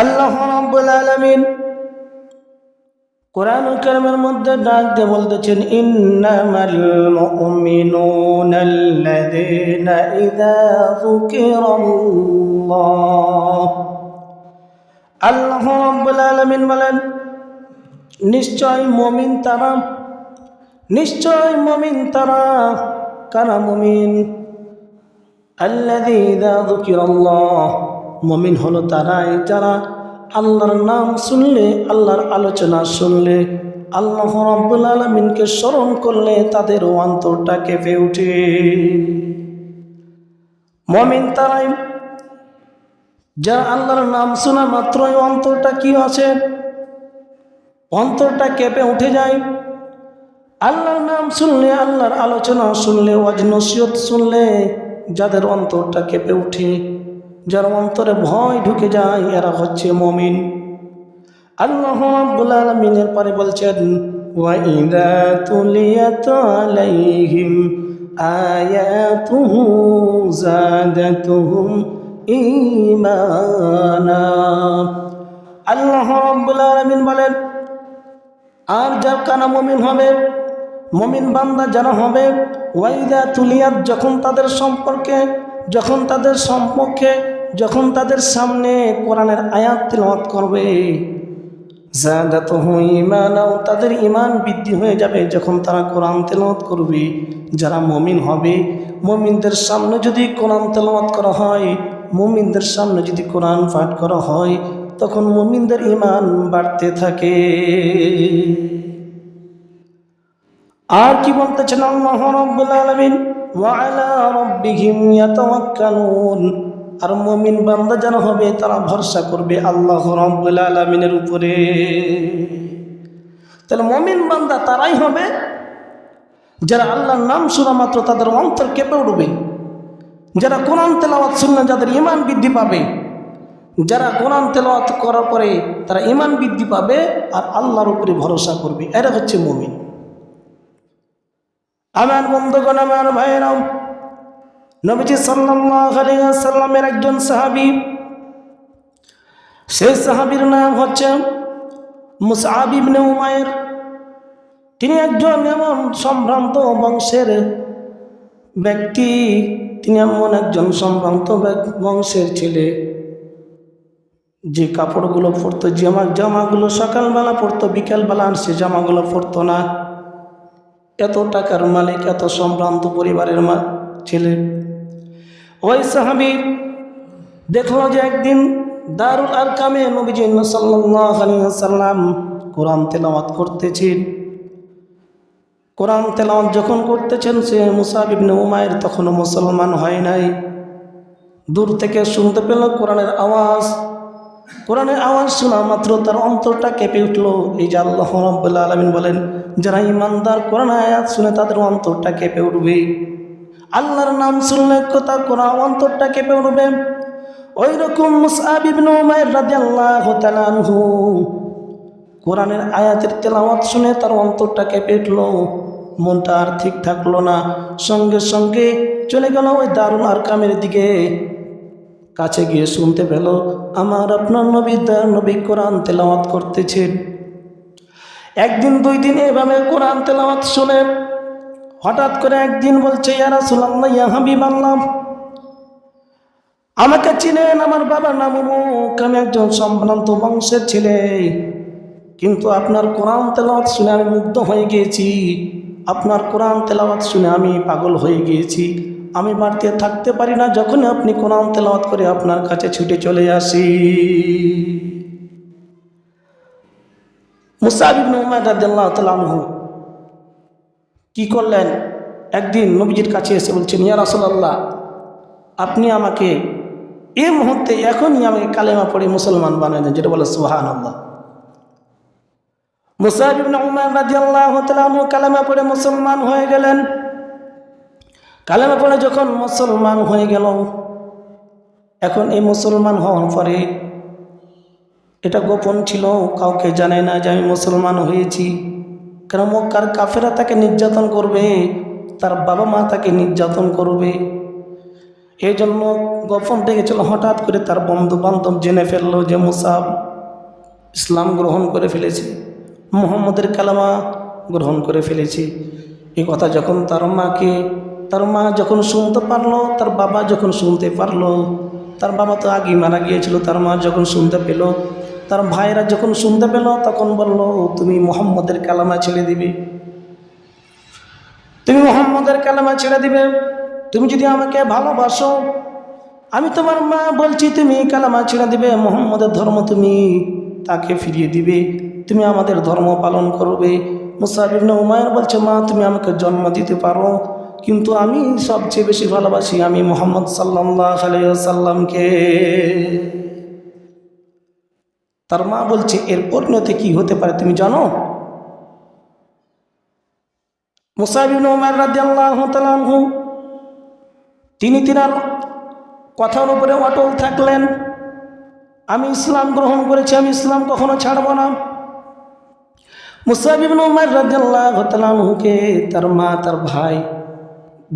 আল্লাহ রাব্বুল আলামিন কোরআন কারিমের মধ্যে ডাক দিয়ে বলতেছেন, ইন্নামাল মুমিনুনা আল্লাযীনা ইযা যুকিরাল্লাহ। আল্লাহ রাব্বুল আলামিন বলেন, নিশ্চয় মুমিন তারা, নিশ্চয় মুমিন তারা, কারা মুমিন? আল্লাযী ইযা যুকিরাল্লাহ। মুমিন হলো তারাই যারা আল্লাহর নাম শুনলে, আল্লাহর আলোচনা শুনলে, আল্লাহ রাব্বুল আলামিনকে স্মরণ করলে তাদের অন্তরটা কেঁপে ওঠে। মমিন তারাই যারা আল্লাহর নাম শোনা মাত্রই অন্তরটা কি আছে? অন্তরটা কেঁপে উঠে যায়। আল্লাহর নাম শুনলে, আল্লাহর আলোচনা শুনলে ওয়াজ নসিহত শুনলে যাদের অন্তরটা কেঁপে উঠে যার অন্তরে ভয় ঢুকে যায়, এরা হচ্ছে মমিন। আল্লাহ রাব্বুল আলামিনের পরে বলছেন আল্লাহ রাব্বুল আলামিন বলেন, আর যার কানা মমিন হবে, মমিন বান্দা যারা হবে ওয়াইদা তুলিয়াত, যখন তাদের সম্পর্কে, যখন তাদের সম্পর্কে যখন তাদের সামনে কোরআনের আয়াত তেলাওয়াত করবে জাদাত ইমানাও তাদের ইমান বৃদ্ধি হয়ে যাবে যখন তারা কোরআন তেলাওয়াত করবে। যারা মমিন হবে, মমিনদের সামনে যদি কোরআন তেলাওয়াত করা হয়, মমিনদের সামনে যদি কোরআন পাঠ করা হয়, তখন মমিনদের ইমান বাড়তে থাকে। আর কি বলতেছেন আল্লাহ রাব্বুল আলামিন? আর মমিন বান্দা যেন হবে, তারা ভরসা করবে আল্লাহ রাব্বুল আলামিনের উপরে। তাহলে মমিন বান্দা তারাই হবে যারা আল্লাহর নাম শোনা মাত্র তাদের অন্তর কেঁপে উঠবে, যারা কোরআন তেলাওয়াত শুনলে যাদের ইমান বৃদ্ধি পাবে, যারা কোরআন তেলাওয়াত করার পরে তারা ইমান বৃদ্ধি পাবে আর আল্লাহর উপরে ভরসা করবে। এরা হচ্ছে মমিন। আমার বন্ধুগণ, আমার ভাইয়েরাও নবীজি সাল্লামের একজন সাহাবি, সেই সাহাবির নাম হচ্ছে মুসাবিবনে উমায়ের তিনি একজন এমন সম্ভ্রান্ত বংশের ব্যক্তি, তিনি এমন একজন সম্ভ্রান্ত বংশের ছেলে। যে কাপড়গুলো পরতো জামা জামাগুলো সকালবেলা পরতো, বিকালবেলা আর সে জামাগুলো পরতো না। এত টাকার মালিক, এত সম্ভ্রান্ত পরিবারের মা ছেলে। ওই সাহাবি, দেখল যে একদিন দারুল আর কামে নবীজি সাল্লাম কোরআন তেলাওয়াত করতেছেন। কোরআন তেলাওয়াত যখন করতেছেন, সে মুসাবিবনে উমায়ের তখনও মুসলমান হয় নাই। দূর থেকে শুনতে পেল কোরআনের আওয়াজ। কোরআনের আওয়াজ শোনা মাত্র তার অন্তরটা কেঁপে উঠল। এই যে আল্লাহ রব্বুল্লা আলমিন বলেন, যারা ইমানদার কোরআন আয়াত শুনে তাদের অন্তরটা কেঁপে উঠবে। আল্লাহর নাম শুনলে তার কোরআন অন্তরটা কেঁপে উঠবে? ওই রকম মুসাবিবনে উমায়ের রাদিয়াল্লাহু তাআলা আনহু। কোরআনের আয়াতের তেলাওয়াত শুনে তার অন্তরটা কেঁপে উঠল। মনটা আর ঠিক থাকল না। সঙ্গে সঙ্গে চলে গেল ওই দারুণ আরকামের দিকে। কাছে গিয়ে শুনতে পেল, আমার আপনার নবী দার নবী কোরআন তেলাওয়াত করতেছেন একদিন দুই দিন এভাবে কোরআন তেলাওয়াত শুনে হঠাৎ করে একদিন বলছে ইয়ারা সুলাম ইয়া হাবিব আল্লাহ আমাকে চিনেন আমার বাবার নাম আমি একজন সম্ভ্রান্ত বংশের ছেলে, কিন্তু আপনার কোরআন তেলাওয়াত শুনে আমি মুগ্ধ হয়ে গিয়েছি, আপনার কোরআন তেলাওয়াত শুনে আমি পাগল হয়ে গিয়েছি, আমি বাড়িতে থাকতে পারি না যখন আপনি কোরআন তেলাওয়াত করে আপনার কাছে ছুটে চলে আসি। মুসাবিব উমার রাদিয়াল্লাহু তাআলা আনহু কি করলেন? একদিন নবীজির কাছে এসে বলছেন, ইয়া রাসূলুল্লাহ, আপনি আমাকে এই মুহূর্তে এখনই আমাকে কালেমা পড়ে মুসলমান বানায় দেন। যেটা বলে তাআলা আনহু কালেমা পড়ে মুসলমান হয়ে গেলেন। কালেমা পড়ে যখন মুসলমান হয়ে গেল, এখন এই মুসলমান হওয়ার পরে এটা গোপন ছিল, কাউকে জানে না যে আমি মুসলমান হয়েছি। কেন মক্কার কাফেরা তাকে নির্যাতন করবে, তার বাবা মা তাকে নির্যাতন করবে। এই জন্য গোপন ডেকেছিল, হঠাৎ করে তার বন্ধু বান্ধব জেনে ফেলল যে মুসাব ইসলাম গ্রহণ করে ফেলেছে, মোহাম্মদের কালামা গ্রহণ করে ফেলেছে। এই কথা যখন তার মাকে, তার মা যখন শুনতে পারল, তার বাবা যখন শুনতে পারল, তার বাবা তো আগেই মারা গিয়েছিল, তার মা যখন শুনতে পেল তার ভাইরা যখন শুনতে পেল, তখন বলল তুমি মোহাম্মদের কালামা ছেড়ে দিবে। তুমি মোহাম্মদের কালামা ছেড়ে দিবে। তুমি যদি আমাকে ভালোবাসো, আমি তোমার মা বলছি, তুমি কালামা ছেড়ে দিবে। মোহাম্মদের ধর্ম তুমি তাকে ফিরিয়ে দিবে। তুমি আমাদের ধর্ম পালন করবে। মুসাফির উমায়ের বলছে, মা, তুমি আমাকে জন্ম দিতে পারো, কিন্তু আমি সবচেয়ে বেশি ভালোবাসি আমি মোহাম্মদ সাল্লাহ সাল্লামকে তার মা বলছে, এর পরিণতি কি হতে পারে তুমি জানো? তিনি তিনার কথার উপরে অটল থাকলেন, আমি ইসলাম গ্রহণ করেছি, আমি ইসলাম কখনো ছাড়ব না। মুসাবিবিন উমার তাআলাহুকে তার মা, তার ভাই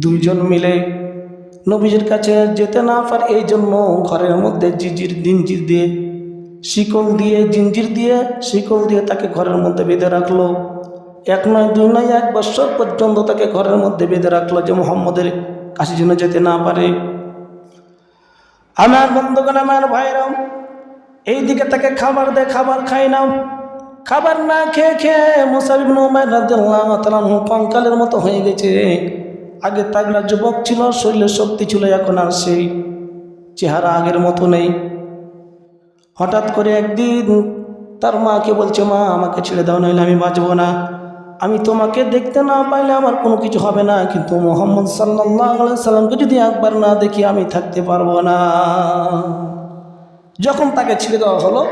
দুইজন মিলে নবীজির কাছে যেতে না পারে, এই জন্য ঘরের মধ্যে জিজির, দিনজির দিয়ে শিকল দিয়ে, জিঞ্জির দিয়ে, শিকল দিয়ে তাকে ঘরের মধ্যে বেঁধে রাখল। এক নয়, দুই নয়, এক বছর পর্যন্ত তাকে ঘরের মধ্যে বেঁধে রাখল যে মোহাম্মদের কাছে যেন যেতে না পারে। আমার বন্ধুগণ, আমার ভাইরাম এইদিকে তাকে খাবার দে, খাবার খাই না খাবার না খেয়ে খেয়ে মুসাবিব রাদিয়াল্লাহু কঙ্কালের মতো হয়ে গেছে। আগে তাগড়া যুবক ছিল, শরীরের শক্তি ছিল, এখন আর সেই চেহারা আগের মতো নেই। হঠাৎ করে একদিন তার মাকে বলছে, মা, আমাকে ছেড়ে দাও, নইলে আমি বাঁচবো না। আমি তোমাকে দেখতে না পাইলে আমার কোনো কিছু হবে না। কিন্তু মোহাম্মদ সাল্লাহ সাল্লামকে যদি একবার না দেখি, আমি থাকতে পারব না। যখন তাকে ছেড়ে দেওয়া হলো,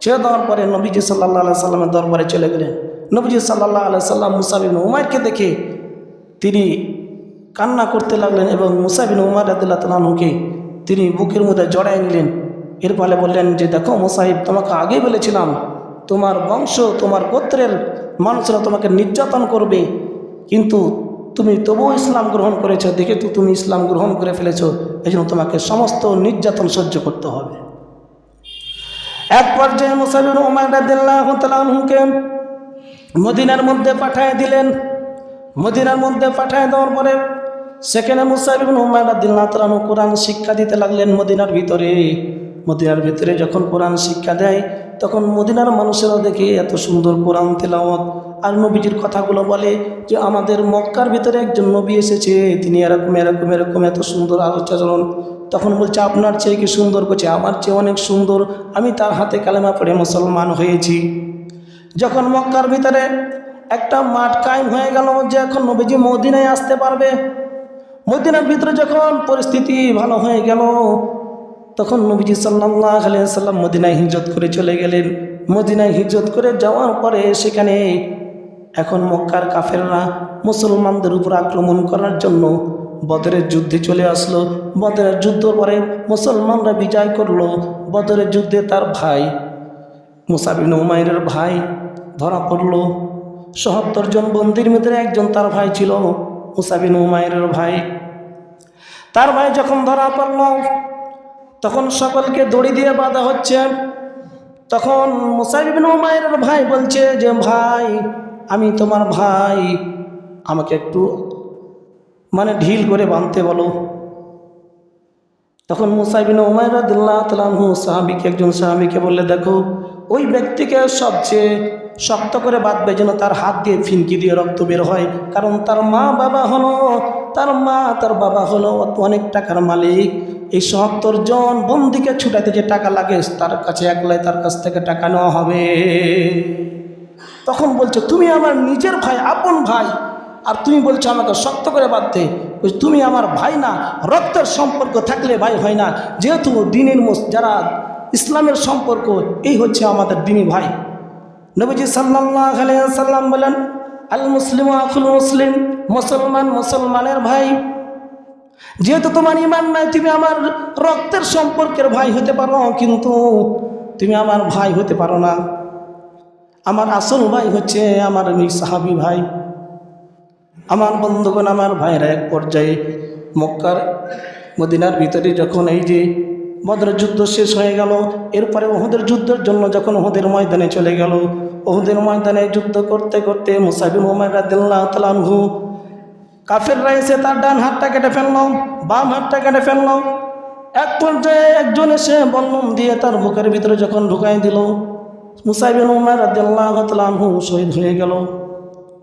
ছেড়ে দেওয়ার পরে নবীজি সাল্লাহ আলাই সাল্লামের দরবারে চলে গেলেন। নবীজি সাল্লাহ আলাই সাল্লাম মুসাবিন উমারকে দেখে তিনি কান্না করতে লাগলেন এবং মুসাবিন উমার আদুল্লাহ তালাহুকে তিনি বুকের মধ্যে জড়াই নিলেন। এর ফলে বললেন যে, দেখো মোসাহিব তোমাকে আগেই বলেছিলাম, তোমার বংশ, তোমার গোত্রের মানুষরা তোমাকে নির্যাতন করবে। কিন্তু তুমি তবুও ইসলাম গ্রহণ করেছ, দেখে তো তুমি ইসলাম গ্রহণ করে ফেলেছো। এই জন্য তোমাকে সমস্ত নির্যাতন সহ্য করতে হবে। এক পর্যায়ে মুসাবির ওমায়দাহুকে মদিনার মধ্যে পাঠায় দিলেন। মদিনার মধ্যে পাঠায় দেওয়ার পরে সেখানে মুসাইবিন উমায়দাদিল্লাহ কোরআন শিক্ষা দিতে লাগলেন মদিনার ভিতরে। মদিনার ভিতরে যখন কোরআন শিক্ষা দেয়, তখন মদিনার মানুষেরা দেখে এত সুন্দর কোরআন তেলাওয়াত। আর নবীজির কথাগুলো বলে যে, আমাদের মক্কার ভিতরে একজন নবী এসেছে, তিনি এরকম এরকম এরকম, এত সুন্দর আলোচনা তখন বলছে, আপনার চেয়ে কি সুন্দর? করছে আমার চেয়ে অনেক সুন্দর, আমি তার হাতে কালেমা পড়ে মুসলমান হয়েছি। যখন মক্কার ভিতরে একটা মাঠ কায়েম হয়ে গেল যে, এখন নবীজি মদিনায় আসতে পারবে। মদিনার ভিতরে যখন পরিস্থিতি ভালো হয়ে গেল তখন নবীজি সাল্লাহ সাল্লাম মদিনায় হিজরত করে চলে গেলেন। মদিনায় হিজরত করে যাওয়ার পরে সেখানে এখন মক্কার কাফেররা মুসলমানদের উপর আক্রমণ করার জন্য বদরের যুদ্ধে চলে আসলো। বদরের যুদ্ধ পরে মুসলমানরা বিজয় করল। বদরের যুদ্ধে তার ভাই মুসাবিন উমাইরের ভাই ধরা পড়ল। সত্তর জন বন্দির ভিতরে একজন তার ভাই ছিল মুসাবিন উমাইরের ভাই। তার ভাই যখন ধরা পড়ল তখন সকলকে দড়ি দিয়ে বাঁধা হচ্ছে। তখন মুসাইবিন উমাইরের ভাই বলছে যে, ভাই, আমি তোমার ভাই, আমাকে একটু মানে ঢিল করে বাঁধতে বলো। তখন মুসাইবিন উমায়রাদুল্লাহ তালাহু সাহাবিকে, একজন সাহাবিকে বললে, দেখো, ওই ব্যক্তিকে সবচেয়ে শক্ত করে বাঁধবে যেন তার হাত দিয়ে ফিনকি দিয়ে রক্ত বের হয়, কারণ তার মা বাবা হলো তার মা, তার বাবা হলো অনেক টাকার মালিক। এই সত্তর জন বন্দিকে ছুটাতে যে টাকা লাগে, তার কাছে একলাই তার কাছ থেকে টাকা নেওয়া হবে। তখন বলছো, তুমি আমার নিজের ভাই, আপন ভাই। আর তুমি বলছো, আমাকে শক্ত করে বাঁধতে তুমি আমার ভাই না, রক্তের সম্পর্ক থাকলে ভাই হয় না। যেহেতু দিনের যারা ইসলামের সম্পর্ক, এই হচ্ছে আমাদের দিনী ভাই। নবীজি সাল্লাম বলেন, আল মুসলিম আকুল মুসলিম। মুসলমান, মুসলমানের ভাই। যেহেতু তোমার ইমান নাই, তুমি আমার রক্তের সম্পর্কের ভাই হতে পারো, কিন্তু তুমি আমার ভাই হতে পারো না। আমার আসল ভাই হচ্ছে আমার সাহাবি ভাই। আমার বন্ধুগণ, আমার ভাইরা এক পর্যায়ে মক্কার, মদিনার ভিতরে যখন এই যে বদরের যুদ্ধ শেষ হয়ে গেল, এরপরে ওহদের যুদ্ধের জন্য যখন ওহদের ময়দানে চলে গেল ওহদের ময়দানে যুদ্ধ করতে করতে মুসাবিন ওমায় রাদিল্লাহ তালানহু কাফেররা এসে তার ডান হাতটা কেটে ফেলল, বাম হাতটা কেটে ফেলল। এক পর্যায়ে একজন এসে বল্লম দিয়ে তার বুকের ভিতরে যখন ঢুকাই দিল মুসাইবিন উমার তালানহু শহীদ হয়ে গেল।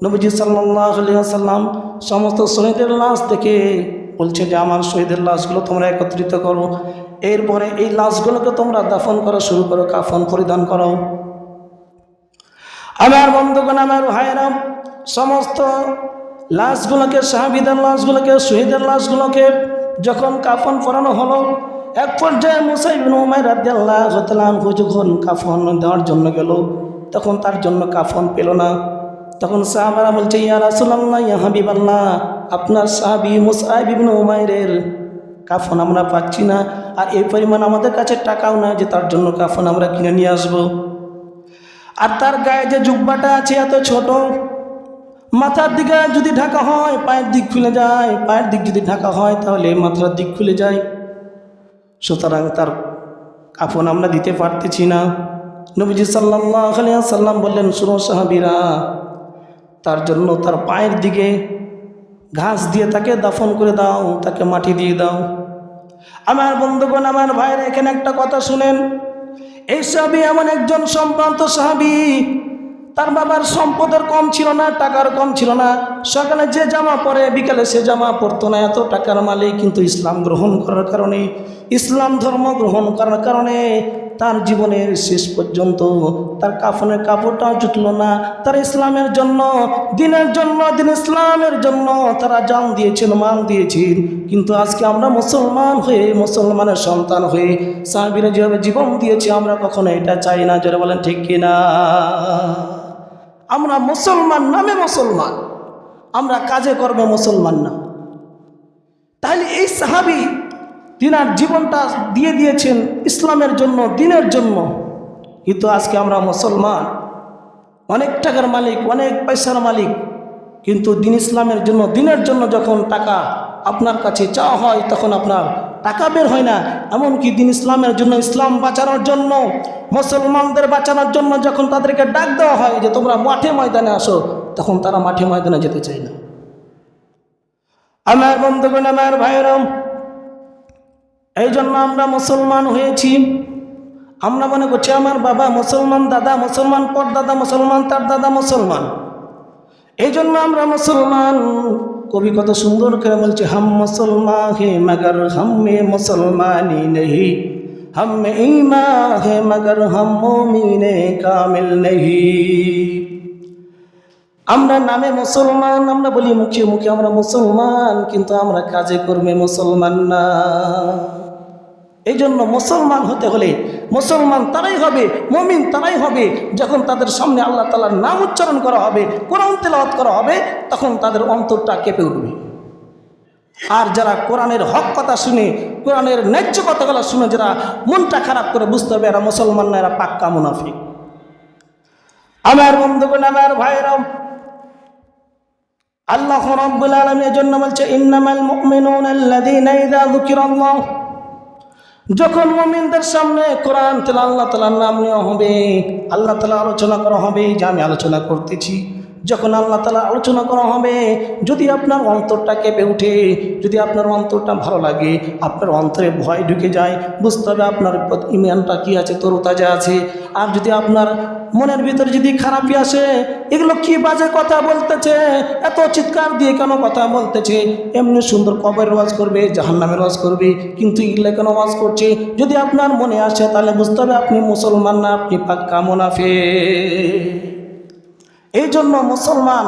নবীজি সাল্লাহ সাল্লাম সমস্ত শহীদের লাশ দেখে বলছে যে, আমার শহীদের লাশগুলো তোমরা একত্রিত করো। এরপরে এই লাশগুলোকে তোমরা দাফন করা শুরু করো, কাফন পরিধান করো। আমার বন্ধুগণ, আমার ভাইয়েরা, সমস্ত লাশগুলোকে সাহাবিদের লাশগুলোকে, শহীদের লাশগুলোকে যখন কাফন পরানো হলো, এক পর্যায়ে মুসাইবিন উমাই রাদিয়াল্লাহ তাআলাহু যখন কাফন দেওয়ার জন্য গেল, তখন তার জন্য কাফন পেল না। তখন সাহাবারা বলছে, ইয়া রাসূলুল্লাহ, ইয়া হাবিবাল্লাহ, আপনার সাহাবী মুসাইব ইবনে উমাইরের কাফন আমরা পাচ্ছি না, আর এই পরিমাণ আমাদের কাছে টাকাও না যে তার জন্য কাফন আমরা কিনে নিয়ে আসব। আর তার গায়ে যে জুব্বাটা আছে এত ছোট মাথার দিকে যদি ঢাকা হয়, পায়ের দিক খুলে যায়। পায়ের দিক যদি ঢাকা হয়, তাহলে মাথার দিক খুলে যায়। সুতরাং তার কাফন আমরা দিতে পারতেছি না। নবীজি সাল্লাহ সাল্লাম বললেন সুরো সাহাবিরা, তার জন্য তার পায়ের দিকে ঘাস দিয়ে তাকে দাফন করে দাও, তাকে মাটি দিয়ে দাও। আমার বন্ধুগণ, আমার ভাইয়ের এখানে একটা কথা শুনেন। এই সাহাবি এমন একজন সম্ভ্রান্ত সাহাবি তার বাবার সম্পদের কম ছিল না, টাকার কম ছিল না। সকালে যে জামা পরে, বিকালে সে জামা পরতো না। এত টাকার মালিক কিন্তু ইসলাম গ্রহণ করার কারণে, ইসলাম ধর্ম গ্রহণ করার কারণে তার জীবনের শেষ পর্যন্ত তার কাফনের কাপড়টাও জুটল না। তার ইসলামের জন্য, দিনের জন্য, দিন ইসলামের জন্য তারা জান দিয়েছেন মান দিয়েছেন কিন্তু আজকে আমরা মুসলমান হয়ে, মুসলমানের সন্তান হয়ে, সাহাবিরা যেভাবে জীবন দিয়েছে, আমরা কখনো এটা চাই না। যারা বলেন, ঠিক কিনা? আমরা মুসলমান নামে মুসলমান, আমরা কাজে কর্মে মুসলমান না। তাহলে এই সাহাবি তিনার জীবনটা দিয়ে দিয়েছেন ইসলামের জন্য, দিনের জন্য। কিন্তু আজকে আমরা মুসলমান, অনেক টাকার মালিক, অনেক পয়সার মালিক, কিন্তু দিন ইসলামের জন্য, দিনের জন্য যখন টাকা আপনার কাছে চাওয়া হয়, তখন আপনার টাকা বের হয় না। এমনকি দিন ইসলামের জন্য, ইসলাম বাঁচানোর জন্য, মুসলমানদের বাঁচানোর জন্য যখন তাদেরকে ডাক দেওয়া হয় যে তোমরা মাঠে ময়দানে আসো, তখন তারা মাঠে ময়দানে যেতে চায় না। আমার বন্ধুগণ, আমার ভাইরাম এই জন্য আমরা মুসলমান হয়েছি। আমরা মনে করছি আমার বাবা মুসলমান, দাদা মুসলমান পর দাদা মুসলমান, তার দাদা মুসলমান। এই জন্য আমরা মুসলমান। কবি কত সুন্দর করে বলছে হাম মুসলমান হে মগর হামে মুসলমানি নেই হামে ইমা হে মগর হাম মোমিনে কামিল নেই আমরা নামে মুসলমান, আমরা বলি মুখে মুখে আমরা মুসলমান, কিন্তু আমরা কাজে কর্মে মুসলমান না। এই জন্য মুসলমান হতে হলে মুসলমান তারাই হবে, মমিন তারাই হবে। যখন তাদের সামনে আল্লাহ তালার নাম উচ্চারণ করা হবে, কোরআন তেলাওয়াত করা হবে, তখন তাদের অন্তরটা কেঁপে উঠবে। আর যারা কোরআনের হক কথা শুনে, কোরআনের ন্যায্য কথাগুলো শুনে যারা মনটা খারাপ করে বুঝতে হবে এরা মুসলমান না, এরা পাক্কা মুনাফিক। আমার বন্ধুগণ, আমার ভাইরাও আল্লাহ রব্বুল আলমের জন্য বলছে, ইন্নামাল মুমিনুন আল্লাযীনা ইযা যুকিরাল্লাহ। যখন মোমিনদের সামনে কোরআন তেল আল্লাহ তালার নাম নেওয়া হবে, আল্লাহ তালা আলোচনা করা হবে, যে আমি আলোচনা করতেছি। যখন আল্লাহ তালা আলোচনা করা হবে, যদি আপনার অন্তরটা কেঁপে উঠে, যদি আপনার অন্তরটা ভালো লাগে, আপনার অন্তরে ভয় ঢুকে যায়, বুঝতে হবে আপনার ইমানটা কী আছে, তরুতাজা আছে। আর যদি আপনার মনের ভিতরে যদি খারাপই আসে, এগুলো কি বাজে কথা বলতেছে? এত চিৎকার দিয়ে কেন কথা বলতেছে? এমনি সুন্দর কবের ওয়াজ করবে, জাহান্নামের ওয়াজ করবে, কিন্তু এগুলো কেন ওয়াজ করছে? যদি আপনার মনে আসে, তাহলে বুঝতে হবে আপনি মুসলমান না, আপনি পাক্কা মুনাফে এই জন্য মুসলমান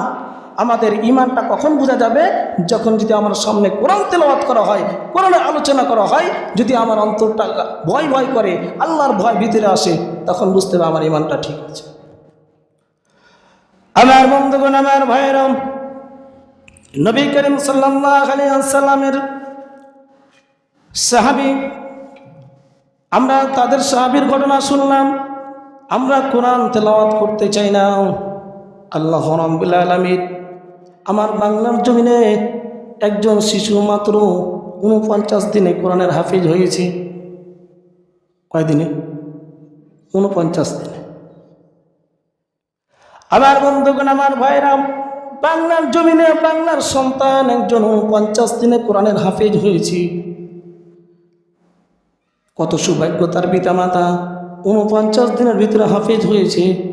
আমাদের ইমানটা কখন বোঝা যাবে? যখন যদি আমার সামনে কোরআন তেলাওয়াত করা হয় কোরআনের আলোচনা করা হয়, যদি আমার অন্তরটা ভয় ভয় করে, আল্লাহর ভয় ভিতরে আসে, তখন বুঝতে হবে আমার ইমানটা ঠিক আছে। আমার বন্ধুগণ, আমার ভাইয়েরাম নবী করিম সাল্লামের সাহাবি, আমরা তাদের সাহাবির ঘটনা শুনলাম। আমরা কোরআন তেলাওয়াত করতে চাই না। আল্লাহ রব্বুল আলমিন আমার বাংলার জমিনে একজন শিশু মাত্র উনপঞ্চাশ দিনে কোরআনের হাফিজ হয়েছে। কয়দিনে? উনপঞ্চাশ দিনে। আমার বন্ধুগণ, আমার ভাইরাম বাংলার জমিনে বাংলার সন্তান একজন উনপঞ্চাশ দিনে কোরআনের হাফিজ হয়েছি। কত সৌভাগ্য তার পিতা মাতা উনপঞ্চাশ দিনের ভিতরে হাফিজ হয়েছে।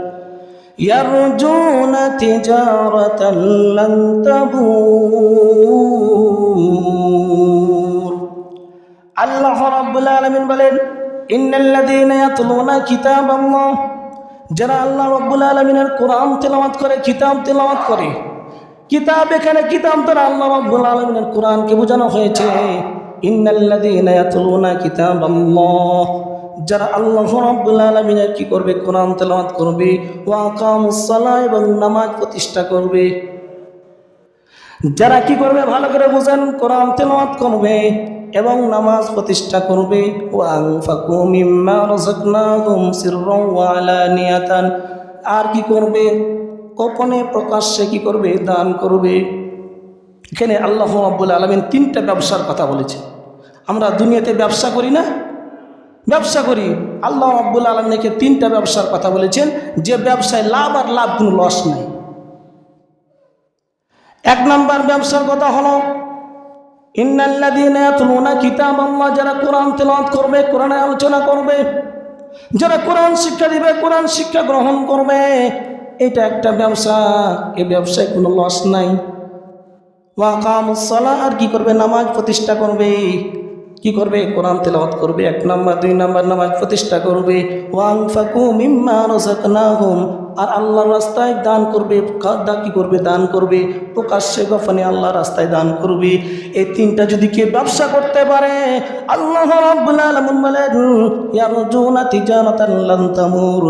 يرجون تجارة لن تبور আল্লাহ রাব্বুল আলামিন বলেন ইন্নাল্লাযীনা ইয়াতলুনা কিতাবাল্লাহ যারা আল্লাহ রাব্বুল আলামিনের কোরআন তেলাওয়াত করে কিতাব তেলাওয়াত করে কিতাব এখানে কিতাব দ্বারা আল্লাহ রাব্বুল আলামিনের কোরআনকে বোঝানো হয়েছে ইন্নাল্লাযীনা ইয়াতলুনা কিতাবাল্লাহ যারা আল্লাহ আলামিনের কি করবে, কোরআন তেলাওয়াত করবে, ওয়া আকামুস সালাহ এবং নামাজ প্রতিষ্ঠা করবে। যারা কি করবে, ভালো করে বুঝেন, কোরআন তেলাওয়াত করবে এবং নামাজ প্রতিষ্ঠা করবে। আর কি করবে? গোপনে প্রকাশ্যে কি করবে? দান করবে। এখানে আল্লাহ রাব্বুল আলামিন তিনটা ব্যবসার কথা বলেছে আমরা দুনিয়াতে ব্যবসা করি না ব্যবসা করি। আল্লাহ রাব্বুল আলমীকে তিনটা ব্যবসার কথা বলেছেন, যে ব্যবসায় লাভ আর লাভ কোনো লস নাই। এক নাম্বার ব্যবসার কথা হলো, ইন্নাল্লাযীনা ইয়াতলুনা কিতাবাল্লাহ, যারা কোরআন তেলাওয়াত করবে, কোরআনে আলোচনা করবে, যারা কোরআন শিক্ষা দিবে, কোরআন শিক্ষা গ্রহণ করবে, এটা একটা ব্যবসা, এ ব্যবসায় কোনো লস নাই। আর কি করবে? নামাজ প্রতিষ্ঠা করবে। কি করবে? কোরআন তেলাওয়াত করবে, এক নাম্বার, দুই নাম্বার নামাজ প্রতিষ্ঠা করবে। ওয়াংফাকু মিম্মা রাযাকনাহুম। আর আল্লাহর রাস্তায় দান করবে দা কি করবে? দান করবে। প্রকাশ্যে গোপনে আল্লাহর রাস্তায় দান করবে। এই তিনটা যদি কেউ ব্যবসা করতে পারে, আল্লাহ রাব্বুল তামুর।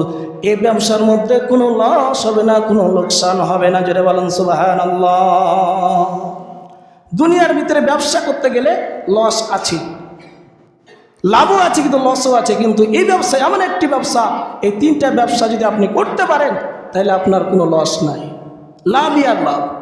এই ব্যবসার মধ্যে কোনো লস হবে না, কোনো লোকসান হবে না। যেটা বলেন, সুবহানাল্লাহ। দুনিয়ার ভিতরে ব্যবসা করতে গেলে লস আছে লাভও আছে কিন্তু লসও আছে। কিন্তু এই ব্যবসা, এমন একটি ব্যবসা, এই তিনটা ব্যবসা যদি আপনি করতে পারেন, তাহলে আপনার কোনো লস নাই। লাভই আর লাভ।